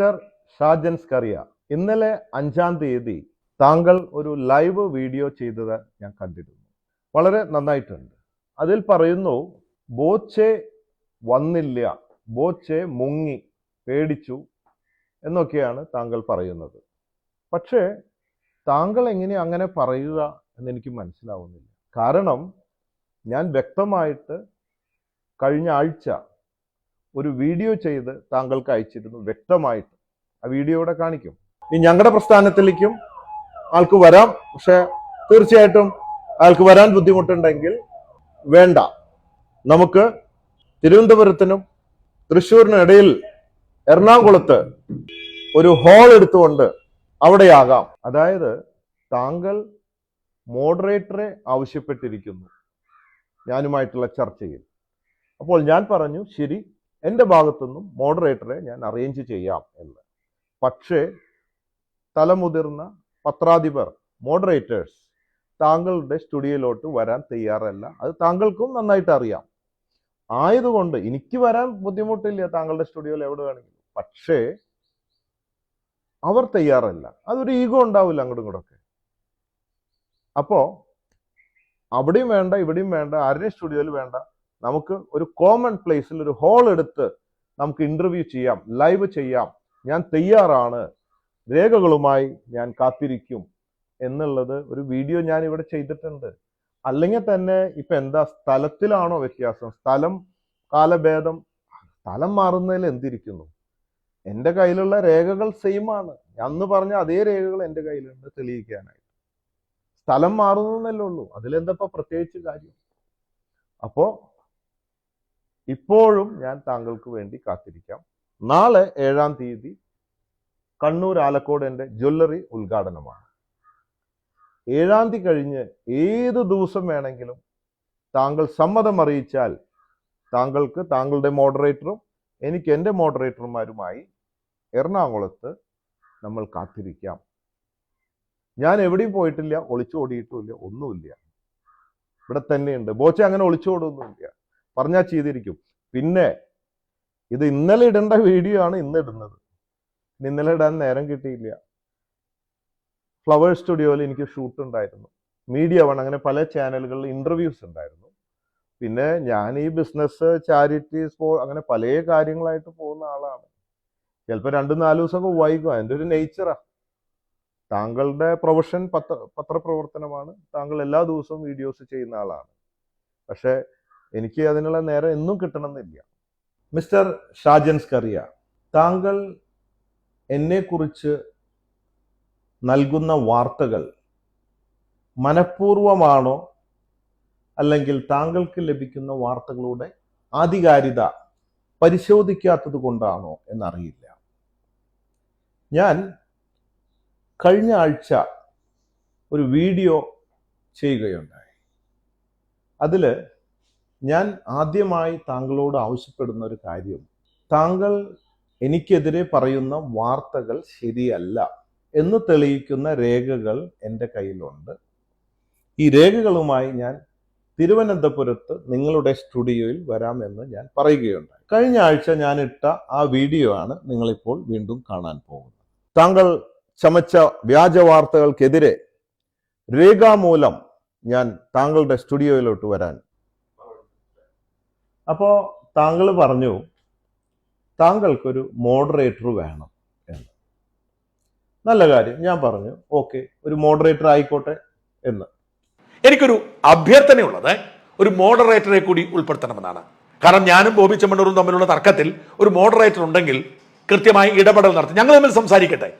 Mister ഷാജൻസ് കറിയ ഇന്നലെ അഞ്ചാം തീയതി താങ്കൾ ഒരു ലൈവ് വീഡിയോ ചെയ്തത് ഞാൻ കണ്ടിരുന്നു. വളരെ നന്നായിട്ടുണ്ട്. അതിൽ പറയുന്നു ബോച്ചെ വന്നില്ല ബോച്ചെ മുങ്ങി പേടിച്ചു എന്നൊക്കെയാണ് താങ്കൾ പറയുന്നത്. പക്ഷേ താങ്കൾ എങ്ങനെ അങ്ങനെ പറയുക എന്നെനിക്ക് മനസ്സിലാവുന്നില്ല. കാരണം ഞാൻ വ്യക്തമായിട്ട് കഴിഞ്ഞ ആഴ്ച ഒരു വീഡിയോ ചെയ്ത് താങ്കൾക്ക് അയച്ചിരുന്നു വ്യക്തമായിട്ട്. ആ വീഡിയോ ഇവിടെ കാണിക്കും. ഇനി ഞങ്ങളുടെ പ്രസ്ഥാനത്തിലേക്കും ആൾക്ക് വരാം. പക്ഷെ തീർച്ചയായിട്ടും അയാൾക്ക് വരാൻ ബുദ്ധിമുട്ടുണ്ടെങ്കിൽ വേണ്ട. നമുക്ക് തിരുവനന്തപുരത്തിനും തൃശ്ശൂരിനും ഇടയിൽ എറണാകുളത്ത് ഒരു ഹോൾ എടുത്തുകൊണ്ട് അവിടെയാകാം. അതായത് താങ്കൾ മോഡറേറ്ററെ ആവശ്യപ്പെട്ടിരിക്കുന്നു. ഞാനുമായിട്ടുള്ള ചർച്ചയിൽ. അപ്പോൾ ഞാൻ പറഞ്ഞു ശരി എന്റെ ഭാഗത്തുനിന്നും മോഡറേറ്ററെ ഞാൻ അറേഞ്ച് ചെയ്യാം എന്ന്. പക്ഷേ തലമുതിർന്ന പത്രാധിപർ മോഡറേറ്റേഴ്സ് താങ്കളുടെ സ്റ്റുഡിയോയിലോട്ട് വരാൻ തയ്യാറല്ല. അത് താങ്കൾക്കും നന്നായിട്ട് അറിയാം. ആയതുകൊണ്ട് എനിക്ക് വരാൻ ബുദ്ധിമുട്ടില്ല താങ്കളുടെ സ്റ്റുഡിയോയിൽ എവിടെ വേണമെങ്കിലും. പക്ഷേ അവർ തയ്യാറല്ല. അതൊരു ഈഗോ ഉണ്ടാവില്ല അങ്ങോട്ടും ഇങ്ങോട്ടൊക്കെ. അപ്പോ അവിടെയും വേണ്ട ഇവിടെയും വേണ്ട ആരുടെയും സ്റ്റുഡിയോയിൽ വേണ്ട നമുക്ക് ഒരു കോമൺ പ്ലേസിൽ ഒരു ഹോൾ എടുത്ത് നമുക്ക് ഇന്റർവ്യൂ ചെയ്യാം ലൈവ് ചെയ്യാം. ഞാൻ തയ്യാറാണ്. രേഖകളുമായി ഞാൻ കാത്തിരിക്കും എന്നുള്ളത് ഒരു വീഡിയോ ഞാൻ ഇവിടെ ചെയ്തിട്ടുണ്ട്. അല്ലെങ്കിൽ തന്നെ ഇപ്പൊ എന്താ സ്ഥലത്തിലാണോ വ്യത്യാസം? സ്ഥലം കാലഭേദം സ്ഥലം മാറുന്നതിൽ എന്തിരിക്കുന്നു? എന്റെ കയ്യിലുള്ള രേഖകൾ സെയിം ആണ്. അന്ന് പറഞ്ഞ അതേ രേഖകൾ എന്റെ കയ്യിലുണ്ട് തെളിയിക്കാനായിട്ട്. സ്ഥലം മാറുന്നല്ലേ ഉള്ളൂ. അതിലെന്തപ്പോ പ്രത്യേകിച്ച് കാര്യം? അപ്പോ ഇപ്പോഴും ഞാൻ താങ്കൾക്ക് വേണ്ടി കാത്തിരിക്കാം. നാളെ ഏഴാം തീയതി കണ്ണൂർ ആലക്കോട് എന്റെ ജ്വല്ലറി ഉദ്ഘാടനമാണ്. ഏഴാം തീയതി കഴിഞ്ഞ് ഏത് ദിവസം വേണമെങ്കിലും താങ്കൾ സമ്മതം അറിയിച്ചാൽ താങ്കൾക്ക് താങ്കളുടെ മോഡറേറ്ററും എനിക്ക് എന്റെ മോഡറേറ്റർമാരുമായി എറണാകുളത്ത് നമ്മൾ കാത്തിരിക്കാം. ഞാൻ എവിടെയും പോയിട്ടില്ല ഒളിച്ചോടിയിട്ടുമില്ല ഒന്നുമില്ല. ഇവിടെ തന്നെയുണ്ട്. ബോച്ച അങ്ങനെ ഒളിച്ചോടൊന്നുമില്ല. പറഞ്ഞാൽ ചെയ്തിരിക്കും. പിന്നെ ഇത് ഇന്നലെ ഇടേണ്ട വീഡിയോ ആണ് ഇന്ന് ഇടുന്നത്. ഇന്നലെ ഇടാൻ നേരം കിട്ടിയില്ല. ഫ്ലവർ സ്റ്റുഡിയോയിൽ എനിക്ക് ഷൂട്ട് ഉണ്ടായിരുന്നു. മീഡിയ വൺ അങ്ങനെ പല ചാനലുകളിൽ ഇന്റർവ്യൂസ് ഉണ്ടായിരുന്നു. പിന്നെ ഞാൻ ഈ ബിസിനസ് ചാരിറ്റി സ്പോ അങ്ങനെ പല കാര്യങ്ങളായിട്ട് പോകുന്ന ആളാണ്. ചിലപ്പോൾ രണ്ട് നാല് ദിവസമൊക്കെ വൈകും. അതിന്റെ ഒരു നേച്ചറാണ് താങ്കളുടെ പ്രൊഫഷൻ പത്ര പത്രപ്രവർത്തനമാണ്. താങ്കൾ എല്ലാ ദിവസവും വീഡിയോസ് ചെയ്യുന്ന ആളാണ്. പക്ഷെ എനിക്ക് അതിനുള്ള നേരം എന്നും കിട്ടണമെന്നില്ല. മിസ്റ്റർ ഷാജൻസ് കറിയ താങ്കൾ എന്നെക്കുറിച്ച് നൽകുന്ന വാർത്തകൾ മനഃപൂർവമാണോ അല്ലെങ്കിൽ താങ്കൾക്ക് ലഭിക്കുന്ന വാർത്തകളുടെ ആധികാരികത പരിശോധിക്കാത്തത് കൊണ്ടാണോ എന്നറിയില്ല. ഞാൻ കഴിഞ്ഞ ആഴ്ച ഒരു വീഡിയോ ചെയ്യുകയുണ്ടായി. അതിൽ ഞാൻ ആദ്യമായി താങ്കളോട് ആവശ്യപ്പെടുന്ന ഒരു കാര്യം. താങ്കൾ എനിക്കെതിരെ പറയുന്ന വാർത്തകൾ ശരിയല്ല എന്ന് തെളിയിക്കുന്ന രേഖകൾ എന്റെ കയ്യിലുണ്ട്. ഈ രേഖകളുമായി ഞാൻ തിരുവനന്തപുരത്ത് നിങ്ങളുടെ സ്റ്റുഡിയോയിൽ വരാമെന്ന് ഞാൻ പറയുകയുണ്ടായി. കഴിഞ്ഞ ആഴ്ച ഞാൻ ഇട്ട ആ വീഡിയോ ആണ് നിങ്ങളിപ്പോൾ വീണ്ടും കാണാൻ പോകുന്നത്. താങ്കൾ ചമച്ച വ്യാജ വാർത്തകൾക്കെതിരെ രേഖാമൂലം ഞാൻ താങ്കളുടെ സ്റ്റുഡിയോയിലോട്ട് വരാൻ അപ്പോ താങ്കൾ പറഞ്ഞു താങ്കൾക്കൊരു മോഡറേറ്റർ വേണം എന്ന്. നല്ല കാര്യം ഞാൻ പറഞ്ഞു ഓക്കെ ഒരു മോഡറേറ്റർ ആയിക്കോട്ടെ എന്ന്. എനിക്കൊരു അഭ്യർത്ഥനയുള്ളത് ഒരു മോഡറേറ്ററെ കൂടി ഉൾപ്പെടുത്തണമെന്നാണ്. കാരണം ഞാനും ബോബി ചെമ്മണ്ണൂറും തമ്മിലുള്ള തർക്കത്തിൽ ഒരു മോഡറേറ്റർ ഉണ്ടെങ്കിൽ കൃത്യമായി ഇടപെടൽ നടത്തി ഞങ്ങൾ തമ്മിൽ സംസാരിക്കട്ടെ.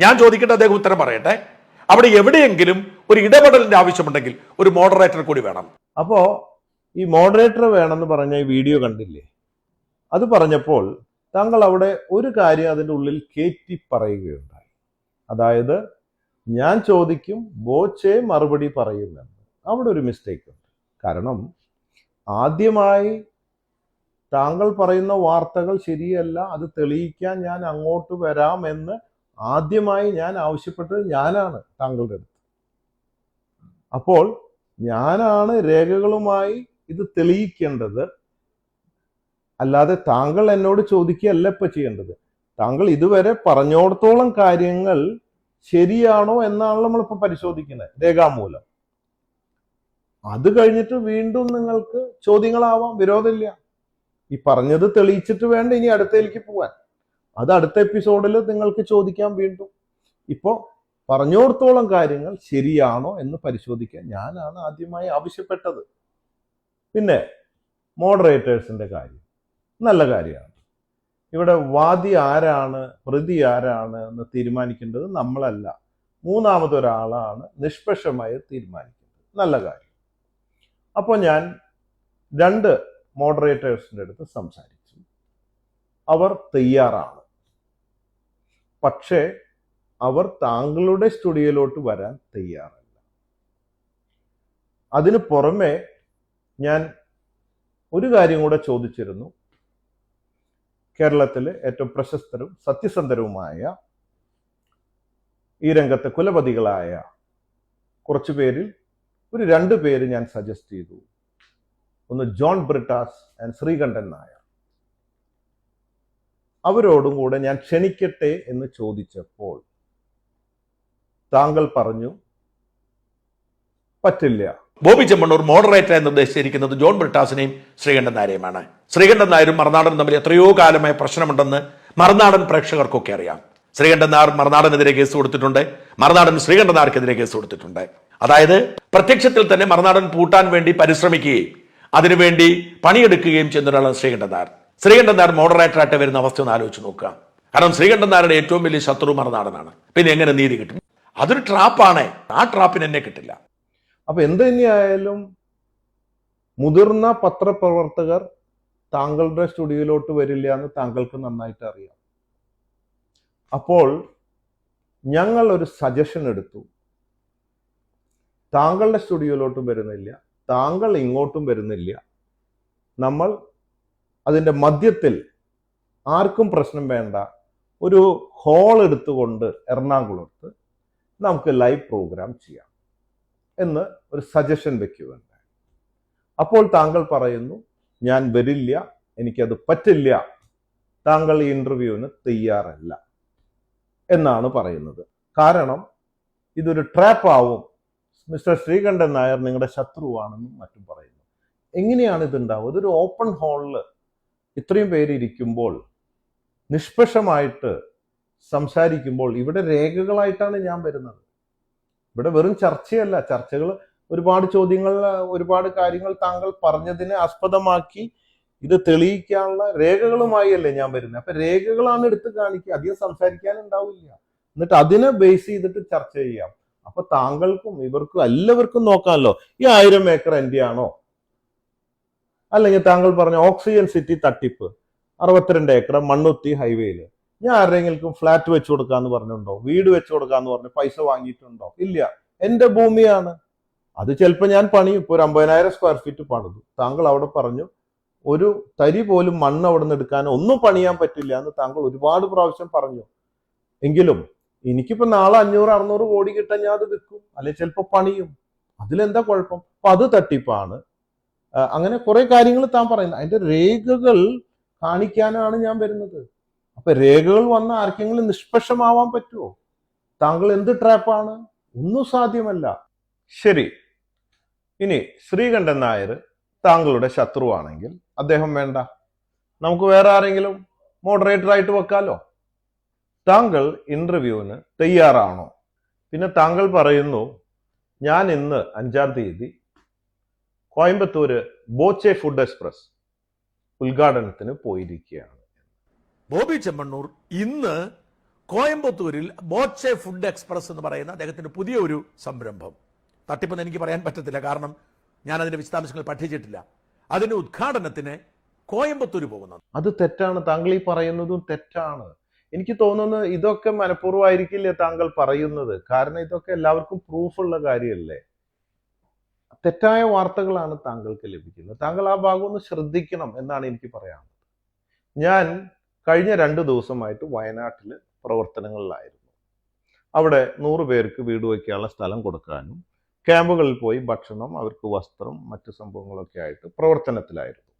ഞാൻ ചോദിക്കട്ടെ അദ്ദേഹം ഉത്തരം പറയട്ടെ. അവിടെ എവിടെയെങ്കിലും ഒരു ഇടപെടലിന്റെ ആവശ്യമുണ്ടെങ്കിൽ ഒരു മോഡറേറ്റർ കൂടി വേണം. അപ്പോ ഈ മോഡറേറ്റർ വേണമെന്ന് പറഞ്ഞ ഈ വീഡിയോ കണ്ടില്ലേ? അത് പറഞ്ഞപ്പോൾ താങ്കൾ അവിടെ ഒരു കാര്യം അതിന്റെ ഉള്ളിൽ കയറ്റി പറയുകയുണ്ടായി. അതായത് ഞാൻ ചോദിക്കും ബോച്ചെ മറുപടി പറയുമെന്ന്. അവിടെ ഒരു മിസ്റ്റേക്ക് ഉണ്ട്. കാരണം ആദ്യമായി താങ്കൾ പറയുന്ന വാർത്തകൾ ശരിയല്ല അത് തെളിയിക്കാൻ ഞാൻ അങ്ങോട്ട് വരാമെന്ന് ആദ്യമായി ഞാൻ ആവശ്യപ്പെട്ടത് ഞാനാണ് താങ്കളുടെ അടുത്ത്. അപ്പോൾ ഞാനാണ് രേഖകളുമായി ഇത് തെളിയിക്കേണ്ടത് അല്ലാതെ താങ്കൾ എന്നോട് ചോദിക്കുകയല്ല ഇപ്പൊ ചെയ്യേണ്ടത്. താങ്കൾ ഇതുവരെ പറഞ്ഞോടത്തോളം കാര്യങ്ങൾ ശരിയാണോ എന്നാണ് നമ്മളിപ്പോ പരിശോധിക്കുന്നത് രേഖാമൂലം. അത് കഴിഞ്ഞിട്ട് വീണ്ടും നിങ്ങൾക്ക് ചോദ്യങ്ങളാവാം വിരോധമില്ല. ഈ പറഞ്ഞത് തെളിയിച്ചിട്ട് വേണ്ട ഇനി അടുത്തേക്ക് പോവാൻ. അത് അടുത്ത എപ്പിസോഡിൽ നിങ്ങൾക്ക് ചോദിക്കാം വീണ്ടും. ഇപ്പോ പറഞ്ഞോടത്തോളം കാര്യങ്ങൾ ശരിയാണോ എന്ന് പരിശോധിക്കാൻ ഞാനാണ് ആദ്യമായി ആവശ്യപ്പെട്ടത്. പിന്നെ മോഡറേറ്റേഴ്സിന്റെ കാര്യം. നല്ല കാര്യമാണ്. ഇവിടെ വാദി ആരാണ് പ്രതി ആരാണ് എന്ന് തീരുമാനിക്കേണ്ടത് നമ്മളല്ല. മൂന്നാമതൊരാളാണ് നിഷ്പക്ഷമായി തീരുമാനിക്കുന്നത് നല്ല കാര്യം. അപ്പോൾ ഞാൻ രണ്ട് മോഡറേറ്റേഴ്സിന്റെ അടുത്ത് സംസാരിച്ചു. അവർ തയ്യാറാണ്. പക്ഷേ അവർ താങ്കളുടെ സ്റ്റുഡിയോയിലോട്ട് വരാൻ തയ്യാറല്ല. അതിന് പുറമെ ഞാൻ ഒരു കാര്യം കൂടെ ചോദിച്ചിരുന്നു. കേരളത്തിലെ ഏറ്റവും പ്രശസ്തരും സത്യസന്ധരുമായ ഈ രംഗത്തെ കുലപതികളായ കുറച്ചു പേരിൽ ഒരു രണ്ട് പേര് ഞാൻ സജസ്റ്റ് ചെയ്തു. ഒന്ന് ജോൺ ബ്രിട്ടാസ് ആൻഡ് ശ്രീകണ്ഠൻ നായർ. അവരോടും കൂടെ ഞാൻ ക്ഷണിക്കട്ടെ എന്ന് ചോദിച്ചപ്പോൾ താങ്കൾ പറഞ്ഞു പറ്റില്ല. ബോബി ചെമ്മണ്ണൂർ മോഡറേറ്ററായി നിർദ്ദേശിച്ചിരിക്കുന്നത് ജോൺ ബ്രിട്ടാസിനെയും ശ്രീകണ്ഠൻ നായരെയുമാണ്. ശ്രീകണ്ഠൻ നായരും മറുനാടനും തമ്മിൽ എത്രയോ കാലമായ പ്രശ്നമുണ്ടെന്ന് മറുനാടൻ പ്രേക്ഷകർക്കൊക്കെ അറിയാം. ശ്രീകണ്ഠൻ നായർ മറുനാടനെതിരെ കേസ് കൊടുത്തിട്ടുണ്ട്. മറുനാടൻ ശ്രീകണ്ഠൻ നായർക്കെതിരെ കേസ് കൊടുത്തിട്ടുണ്ട്. അതായത് പ്രത്യക്ഷത്തിൽ തന്നെ മറുനാടൻ പൂട്ടാൻ വേണ്ടി പരിശ്രമിക്കുകയും അതിനുവേണ്ടി പണിയെടുക്കുകയും ചെയ്യുന്ന ഒരാളാണ് ശ്രീകണ്ഠൻ നായർ. ശ്രീകണ്ഠൻ നായർ മോഡറേറ്ററായിട്ട് വരുന്ന അവസ്ഥ ഒന്ന് ആലോചിച്ച് നോക്കുക. കാരണം ശ്രീകണ്ഠൻ നായരുടെ ഏറ്റവും വലിയ ശത്രു മറുനാടനാണ്. പിന്നെ എങ്ങനെ നീതി കിട്ടും? അതൊരു ട്രാപ്പാണ്. ആ ട്രാപ്പിന് എന്നെ കിട്ടില്ല. അപ്പൊ എന്ത് തന്നെയായാലും മുതിർന്ന പത്രപ്രവർത്തകർ താങ്കളുടെ സ്റ്റുഡിയോയിലോട്ട് വരില്ല എന്ന് താങ്കൾക്ക് നന്നായിട്ട് അറിയാം. അപ്പോൾ ഞങ്ങൾ ഒരു സജഷൻ എടുത്തു. താങ്കളുടെ സ്റ്റുഡിയോയിലോട്ടും വരുന്നില്ല. താങ്കൾ ഇങ്ങോട്ടും വരുന്നില്ല. നമ്മൾ അതിന്റെ മധ്യത്തിൽ ആർക്കും പ്രശ്നം വേണ്ട. ഒരു ഹോൾ എടുത്തുകൊണ്ട് എറണാകുളത്ത് നമുക്ക് ലൈവ് പ്രോഗ്രാം ചെയ്യാം. എന്ന് ഒരു സജഷൻ വെക്കുകയുണ്ടായി അപ്പോൾ താങ്കൾ പറയുന്നു ഞാൻ വരില്ല എനിക്കത് പറ്റില്ല. താങ്കൾ ഈ ഇന്റർവ്യൂവിന് തയ്യാറല്ല എന്നാണ് പറയുന്നത്. കാരണം ഇതൊരു ട്രാപ്പ് ആവും. മിസ്റ്റർ ശ്രീകണ്ഠൻ നായർ നിങ്ങളുടെ ശത്രുവാണെന്നും മറ്റും പറയുന്നു. എങ്ങനെയാണ് ഇതുണ്ടാവുക? ഇതൊരു ഓപ്പൺ ഹാളിൽ ഇത്രയും പേര് ഇരിക്കുമ്പോൾ നിഷ്പക്ഷമായിട്ട് സംസാരിക്കുമ്പോൾ ഇവിടെ രേഖകളായിട്ടാണ് ഞാൻ വരുന്നത്. ഇവിടെ വെറും ചർച്ചയല്ല. ചർച്ചകൾ ഒരുപാട് ചോദ്യങ്ങൾ ഒരുപാട് കാര്യങ്ങൾ താങ്കൾ പറഞ്ഞതിനെ ആസ്പദമാക്കി ഇത് തെളിയിക്കാനുള്ള രേഖകളുമായി അല്ലേ ഞാൻ വരുന്നത്. അപ്പൊ രേഖകളാണ് എടുത്ത് കാണിക്കുക. അധികം സംസാരിക്കാൻ ഉണ്ടാവില്ല എന്നിട്ട് അതിനെ ബേസ് ചെയ്തിട്ട് ചർച്ച ചെയ്യാം. അപ്പൊ താങ്കൾക്കും ഇവർക്കും എല്ലാവർക്കും നോക്കാമല്ലോ. ഈ ആയിരം ഏക്കർ എന്റെ ആണോ? അല്ലെങ്കിൽ താങ്കൾ പറഞ്ഞ ഓക്സിജൻ സിറ്റി തട്ടിപ്പ്. അറുപത്തിരണ്ട് ഏക്കർ മണ്ണുത്തി ഹൈവേയിൽ ഞാൻ ആരെങ്കിലും ഫ്ലാറ്റ് വെച്ചു കൊടുക്കാന്ന് പറഞ്ഞിട്ടുണ്ടോ? വീട് വെച്ചു കൊടുക്കാന്ന് പറഞ്ഞു പൈസ വാങ്ങിയിട്ടുണ്ടോ? ഇല്ല. എന്റെ ഭൂമിയാണ്. അത് ചിലപ്പോൾ ഞാൻ പണി ഇപ്പോൾ ഒരു അമ്പതിനായിരം സ്ക്വയർ ഫീറ്റ് പണിതു. താങ്കൾ അവിടെ പറഞ്ഞു ഒരു തരി പോലും മണ്ണ് അവിടെ നിന്ന് എടുക്കാൻ ഒന്നും പണിയാൻ പറ്റില്ല എന്ന് താങ്കൾ ഒരുപാട് പ്രാവശ്യം പറഞ്ഞു. എങ്കിലും എനിക്കിപ്പോ നാളെ അഞ്ഞൂറ് അറുന്നൂറ് കോടി കിട്ടാൻ ഞാൻ അത് വിൽക്കും. അല്ലെങ്കിൽ ചിലപ്പോൾ പണിയും. അതിലെന്താ കുഴപ്പം? അപ്പൊ അത് തട്ടിപ്പാണ്. അങ്ങനെ കുറെ കാര്യങ്ങൾ താൻ പറയുന്നത് അതിന്റെ രേഖകൾ കാണിക്കാനാണ് ഞാൻ വരുന്നത്. അപ്പൊ രേഖകൾ വന്ന ആർക്കെങ്കിലും നിഷ്പക്ഷമാവാൻ പറ്റുമോ താങ്കൾ എന്ത് ട്രാപ്പാണ് ഒന്നും സാധ്യമല്ല. ശരി. ഇനി ശ്രീകണ്ഠൻ നായർ താങ്കളുടെ ശത്രുവാണെങ്കിൽ അദ്ദേഹം വേണ്ട. നമുക്ക് വേറെ ആരെങ്കിലും മോഡറേറ്റർ ആയിട്ട് വെക്കാലോ? താങ്കൾ ഇന്റർവ്യൂവിന് തയ്യാറാണോ? പിന്നെ താങ്കൾ പറയുന്നു ഞാൻ ഇന്ന് അഞ്ചാം തീയതി കോയമ്പത്തൂര് ബോച്ചെ ഫുഡ് എക്സ്പ്രസ് ഉദ്ഘാടനത്തിന് പോയിരിക്കുകയാണ്. ബോബി ചെമ്മണ്ണൂർ ഇന്ന് കോയമ്പത്തൂരിൽ ബോച്ചെ ഫുഡ് എക്സ്പ്രസ് എന്ന് പറയുന്ന അദ്ദേഹത്തിന്റെ പുതിയ ഒരു സംരംഭം. തട്ടിപ്പെന്ന് എനിക്ക് പറയാൻ പറ്റത്തില്ല കാരണം ഞാൻ അതിന്റെ വിശദാംശങ്ങൾ പഠിച്ചിട്ടില്ല. അതിന്റെ ഉദ്ഘാടനത്തിന് കോയമ്പത്തൂർ പോകുന്നത് അത് തെറ്റാണ്. താങ്കൾ ഈ പറയുന്നതും തെറ്റാണ്. എനിക്ക് തോന്നുന്നത് ഇതൊക്കെ മനഃപൂർവമായിരിക്കില്ലേ താങ്കൾ പറയുന്നത്? കാരണം ഇതൊക്കെ എല്ലാവർക്കും പ്രൂഫുള്ള കാര്യമല്ലേ? തെറ്റായ വാർത്തകളാണ് താങ്കൾക്ക് ലഭിക്കുന്നത്. താങ്കൾ ആ ഭാഗം ഒന്ന് ശ്രദ്ധിക്കണം എന്നാണ് എനിക്ക് പറയാനുള്ളത്. ഞാൻ കഴിഞ്ഞ രണ്ട് ദിവസമായിട്ട് വയനാട്ടിൽ പ്രവർത്തനങ്ങളിലായിരുന്നു. അവിടെ നൂറ് പേർക്ക് വീട് വയ്ക്കാനുള്ള സ്ഥലം കൊടുക്കാനും ക്യാമ്പുകളിൽ പോയി ഭക്ഷണം അവർക്ക് വസ്ത്രം മറ്റു സംഭവങ്ങളൊക്കെ ആയിട്ട് പ്രവർത്തനത്തിലായിരുന്നു.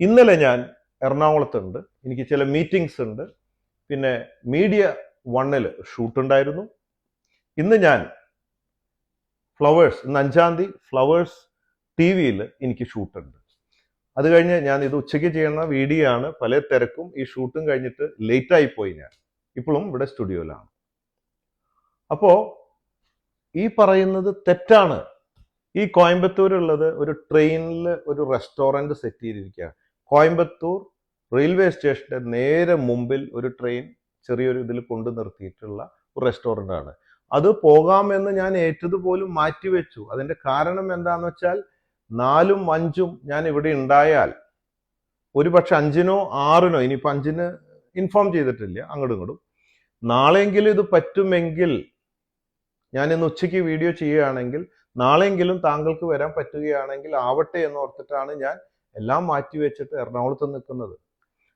ഇന്നലെ ഞാൻ എറണാകുളത്തുണ്ട്. എനിക്ക് ചില മീറ്റിംഗ്സ് ഉണ്ട്. പിന്നെ മീഡിയ വണ്ണിൽ ഷൂട്ട് ഉണ്ടായിരുന്നു. ഇന്ന് ഞാൻ ഫ്ലവേഴ്സ് ഇന്ന് അഞ്ചാം തീയതി ഫ്ലവേഴ്സ് ടി വിയിൽ എനിക്ക് ഷൂട്ടുണ്ട് അത് കഴിഞ്ഞ് ഞാൻ ഇത് ഉച്ചയ്ക്ക് ചെയ്യുന്ന വീഡിയോ ആണ് പല തിരക്കും ഈ ഷൂട്ടും കഴിഞ്ഞിട്ട് ലേറ്റ് ആയി പോയി ഞാൻ. ഇപ്പോഴും ഇവിടെ സ്റ്റുഡിയോയിലാണ്. അപ്പോ ഈ പറയുന്നത് തെറ്റാണ്. ഈ കോയമ്പത്തൂരുള്ളത് ഒരു ട്രെയിനിൽ ഒരു റെസ്റ്റോറന്റ് സെറ്റ് ചെയ്തിരിക്കുകയാണ്. കോയമ്പത്തൂർ റെയിൽവേ സ്റ്റേഷന്റെ നേരെ മുമ്പിൽ ഒരു ട്രെയിൻ ചെറിയൊരു ഇതിൽ കൊണ്ടു നിർത്തിയിട്ടുള്ള ഒരു റെസ്റ്റോറന്റ് ആണ്. അത് പോകാമെന്ന് ഞാൻ ഏറ്റതുപോലും മാറ്റിവെച്ചു. അതിന്റെ കാരണം എന്താണെന്ന് വെച്ചാൽ നാലും അഞ്ചും ഞാൻ ഇവിടെ ഉണ്ടായാൽ ഒരുപക്ഷെ അഞ്ചിനോ ആറിനോ ഇനിയിപ്പോൾ അഞ്ചിന് ഇൻഫോം ചെയ്തിട്ടില്ല അങ്ങോട്ടും ഇങ്ങോട്ടും. നാളെയെങ്കിലും ഇത് പറ്റുമെങ്കിൽ ഞാൻ ഇന്ന് ഉച്ചയ്ക്ക് വീഡിയോ ചെയ്യുകയാണെങ്കിൽ നാളെയെങ്കിലും താങ്കൾക്ക് വരാൻ പറ്റുകയാണെങ്കിൽ ആവട്ടെ എന്ന് ഓർത്തിട്ടാണ് ഞാൻ എല്ലാം മാറ്റി വെച്ചിട്ട് എറണാകുളത്ത് നിൽക്കുന്നത്.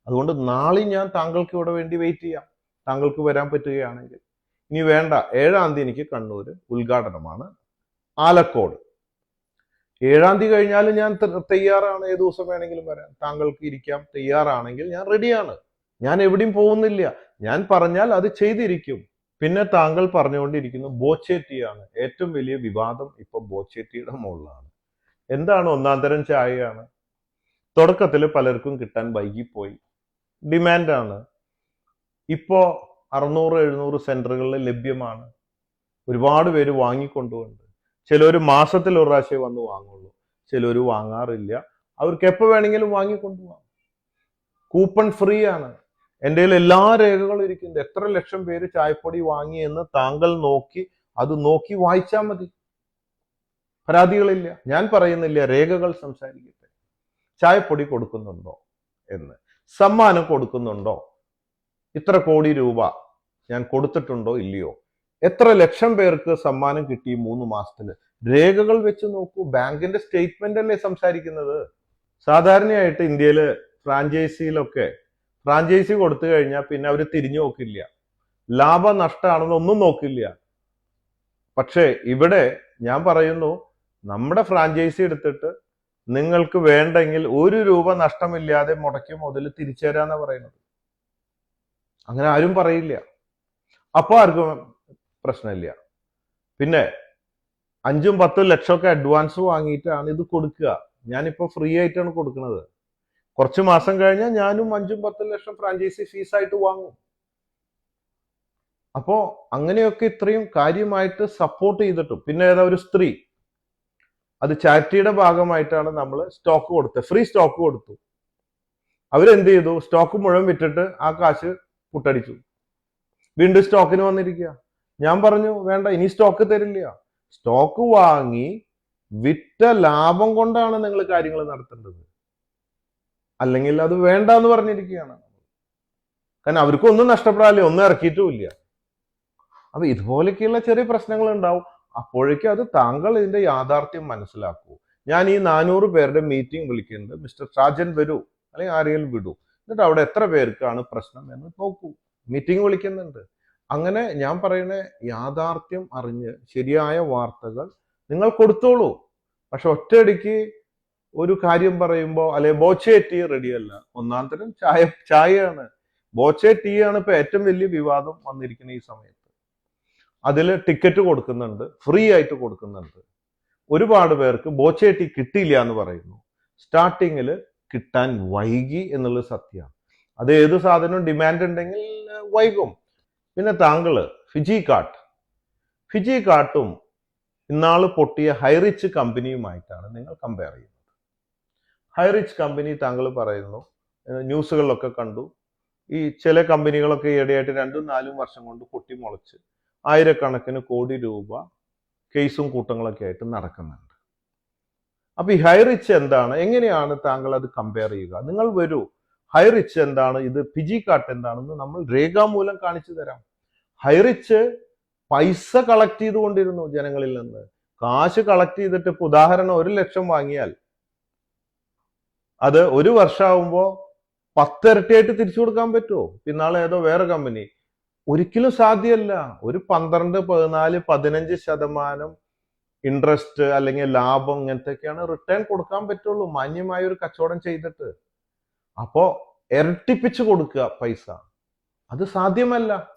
അതുകൊണ്ട് നാളെ ഞാൻ താങ്കൾക്ക് ഇവിടെ വേണ്ടി വെയിറ്റ് ചെയ്യാം. താങ്കൾക്ക് വരാൻ പറ്റുകയാണെങ്കിൽ. ഇനി വേണ്ട ഏഴാം തീയതി എനിക്ക് കണ്ണൂർ ഉദ്ഘാടനമാണ്. ആലക്കോട്. ഏഴാം തീയതി കഴിഞ്ഞാൽ ഞാൻ തയ്യാറാണ്. ഏത് ദിവസം വേണമെങ്കിലും വരാം. താങ്കൾക്ക് ഇരിക്കാം. തയ്യാറാണെങ്കിൽ ഞാൻ റെഡിയാണ് ഞാൻ എവിടെയും പോകുന്നില്ല. ഞാൻ പറഞ്ഞാൽ അത് ചെയ്തിരിക്കും. പിന്നെ താങ്കൾ പറഞ്ഞുകൊണ്ടിരിക്കുന്നു ബോച്ചേറ്റിയാണ്. ഏറ്റവും വലിയ വിവാദം ഇപ്പൊ ബോച്ചേറ്റിയുടെ മുകളിലാണ്. എന്താണ് ഒന്നാം തരം ചായയാണ്? തുടക്കത്തിൽ പലർക്കും കിട്ടാൻ വൈകിപ്പോയി. ഡിമാൻഡാണ്. ഇപ്പോ അറുന്നൂറ് എഴുന്നൂറ് സെന്ററുകളിൽ ലഭ്യമാണ്. ഒരുപാട് പേര് വാങ്ങിക്കൊണ്ടുപോകുന്നുണ്ട് ചിലർ മാസത്തിൽ ഒരു പ്രാവശ്യം വന്ന് വാങ്ങുള്ളൂ. ചിലർ വാങ്ങാറില്ല. അവർക്ക് എപ്പോൾ വേണമെങ്കിലും വാങ്ങിക്കൊണ്ടുപോകാം. കൂപ്പൺ ഫ്രീ ആണ്. എന്റെ കയ്യിൽ എല്ലാ രേഖകളും ഇരിക്കുന്നുണ്ട്. എത്ര ലക്ഷം പേര് ചായപ്പൊടി വാങ്ങി എന്ന് താങ്കൾ നോക്കി അത് നോക്കി വായിച്ചാൽ മതി. പരാതികളില്ല. ഞാൻ പറയുന്നില്ല രേഖകൾ സംസാരിക്കട്ടെ. ചായപ്പൊടി കൊടുക്കുന്നുണ്ടോ എന്ന്. സമ്മാനം കൊടുക്കുന്നുണ്ടോ? ഇത്ര കോടി രൂപ ഞാൻ കൊടുത്തിട്ടുണ്ടോ ഇല്ലയോ? എത്ര ലക്ഷം പേർക്ക് സമ്മാനം കിട്ടി മൂന്ന് മാസത്തിൽ രേഖകൾ വെച്ച് നോക്കൂ. ബാങ്കിന്റെ സ്റ്റേറ്റ്മെന്റ് അല്ലേ സംസാരിക്കുന്നത്? സാധാരണയായിട്ട് ഇന്ത്യയിൽ ഫ്രാഞ്ചൈസിയിലൊക്കെ ഫ്രാഞ്ചൈസി കൊടുത്തു കഴിഞ്ഞാൽ പിന്നെ അവർ തിരിഞ്ഞു നോക്കില്ല. ലാഭ നഷ്ടമാണെന്ന് ഒന്നും നോക്കില്ല. പക്ഷേ ഇവിടെ ഞാൻ പറയുന്നു നമ്മുടെ ഫ്രാഞ്ചൈസി എടുത്തിട്ട് നിങ്ങൾക്ക് വേണ്ടെങ്കിൽ ഒരു രൂപ നഷ്ടമില്ലാതെ മുടക്കി മുതൽ തിരിച്ചു തരാന്നാ പറയുന്നത്. അങ്ങനെ ആരും പറയില്ല. അപ്പോൾ ആർക്കും പ്രശ്നമില്ല. പിന്നെ അഞ്ചും പത്തും ലക്ഷമൊക്കെ അഡ്വാൻസ് വാങ്ങിയിട്ടാണ് ഇത് കൊടുക്കുക. ഞാനിപ്പോ ഫ്രീ ആയിട്ടാണ് കൊടുക്കുന്നത്. കുറച്ച് മാസം കഴിഞ്ഞാൽ ഞാനും അഞ്ചും പത്തും ലക്ഷം ഫ്രാഞ്ചൈസി ഫീസായിട്ട് വാങ്ങും. അപ്പോ അങ്ങനെയൊക്കെ ഇത്രയും കാര്യമായിട്ട് സപ്പോർട്ട് ചെയ്തിട്ടും. പിന്നെ ഏതാ ഒരു സ്ത്രീ. അത് ചാരിറ്റിയുടെ ഭാഗമായിട്ടാണ് നമ്മൾ സ്റ്റോക്ക് കൊടുത്തത്. ഫ്രീ സ്റ്റോക്ക് കൊടുത്തു. അവരെന്ത് ചെയ്തു? സ്റ്റോക്ക് മുഴുവൻ വിറ്റിട്ട് ആ കാശ് പുട്ടടിച്ചു. വീണ്ടും സ്റ്റോക്കിന് വന്നിരിക്കുക. ഞാൻ പറഞ്ഞു വേണ്ട ഇനി സ്റ്റോക്ക് തരില്ല. സ്റ്റോക്ക് വാങ്ങി വിറ്റ ലാഭം കൊണ്ടാണ് നിങ്ങൾ കാര്യങ്ങൾ നടത്തേണ്ടത്. അല്ലെങ്കിൽ അത് വേണ്ട എന്ന് പറഞ്ഞിരിക്കുകയാണ്. കാരണം അവർക്ക് ഒന്നും നഷ്ടപ്പെടാല്ലേ ഒന്നും ഇറക്കിയിട്ടുമില്ല. അപ്പൊ ഇതുപോലെയൊക്കെയുള്ള ചെറിയ പ്രശ്നങ്ങൾ ഉണ്ടാവും അപ്പോഴേക്കും അത് താങ്കൾ ഇതിന്റെ യാഥാർത്ഥ്യം മനസ്സിലാക്കൂ. ഞാൻ ഈ നാനൂറ് പേരുടെ മീറ്റിംഗ് വിളിക്കുന്നുണ്ട്. മിസ്റ്റർ ഷാജൻ വരൂ അല്ലെങ്കിൽ ആരെങ്കിലും വിടൂ. എന്നിട്ട് അവിടെ എത്ര പേർക്കാണ് പ്രശ്നം എന്ന് നോക്കൂ. മീറ്റിംഗ് വിളിക്കുന്നുണ്ട്. അങ്ങനെ ഞാൻ പറയുന്ന യാഥാർത്ഥ്യം അറിഞ്ഞ് ശരിയായ വാർത്തകൾ നിങ്ങൾ കൊടുത്തോളൂ. പക്ഷെ ഒറ്റയടിക്ക് ഒരു കാര്യം പറയുമ്പോൾ അല്ലെ ബോച്ചെ ടീ റെഡിയല്ല. ഒന്നാം തരം ചായ ചായയാണ്. ബോച്ചെ ടീ ആണ് ഇപ്പൊ ഏറ്റവും വലിയ വിവാദം വന്നിരിക്കുന്ന ഈ സമയത്ത്. അതിൽ ടിക്കറ്റ് കൊടുക്കുന്നുണ്ട് ഫ്രീ ആയിട്ട് കൊടുക്കുന്നുണ്ട്. ഒരുപാട് പേർക്ക് ബോച്ചെ ടീ കിട്ടിയില്ല എന്ന് പറയുന്നു. സ്റ്റാർട്ടിങ്ങിൽ കിട്ടാൻ വൈകി എന്നുള്ളത് സത്യമാണ് അത് ഏത് സാധനവും ഡിമാൻഡ് ഉണ്ടെങ്കിൽ വൈകും. പിന്നെ താങ്കൾ ഫിജി കാട്ട്. ഫിജി കാട്ടും ഇന്നാൾ പൊട്ടിയ ഹൈറിച്ച് കമ്പനിയുമായിട്ടാണ് നിങ്ങൾ കമ്പയർ ചെയ്യുന്നത്. ഹൈറിച്ച് കമ്പനി താങ്കൾ പറയുന്നു ന്യൂസുകളിലൊക്കെ കണ്ടു. ഈ ചില കമ്പനികളൊക്കെ ഈയിടെയായിട്ട് രണ്ടും നാലും വർഷം കൊണ്ട് പൊട്ടി മുളച്ച് ആയിരക്കണക്കിന് കോടി രൂപ കേസും കൂട്ടങ്ങളൊക്കെ ആയിട്ട് നടക്കുന്നുണ്ട്. അപ്പൊ ഈ ഹൈറിച്ച് എന്താണ്? എങ്ങനെയാണ് താങ്കൾ അത് കമ്പയർ ചെയ്യുക? നിങ്ങൾ വരൂ. ഹൈറിച്ച് എന്താണ്? ഇത് പിജി കാട്ട് എന്താണെന്ന് നമ്മൾ രേഖാമൂലം കാണിച്ചു തരാം. ഹൈറിച്ച് പൈസ കളക്ട് ചെയ്തുകൊണ്ടിരുന്നു ജനങ്ങളിൽ നിന്ന്. കാശ് കളക്ട് ചെയ്തിട്ട് ഇപ്പൊ ഉദാഹരണം ഒരു ലക്ഷം വാങ്ങിയാൽ അത് ഒരു വർഷമാകുമ്പോ പത്തിരട്ടിയായിട്ട് തിരിച്ചു കൊടുക്കാൻ പറ്റുമോ പിന്നാളെ ഏതോ വേറെ കമ്പനി ഒരിക്കലും സാധ്യമല്ല ഒരു പന്ത്രണ്ട് പതിനാല് പതിനഞ്ച് ശതമാനം ഇൻട്രസ്റ്റ് അല്ലെങ്കിൽ ലാഭം ഇങ്ങനത്തെയൊക്കെയാണ് റിട്ടേൺ കൊടുക്കാൻ പറ്റുള്ളൂ. മാന്യമായ ഒരു കച്ചവടം ചെയ്തിട്ട്. അപ്പോ ഇരട്ടിപ്പിച്ച് കൊടുക്കുക പൈസ. അത് സാധ്യമല്ല.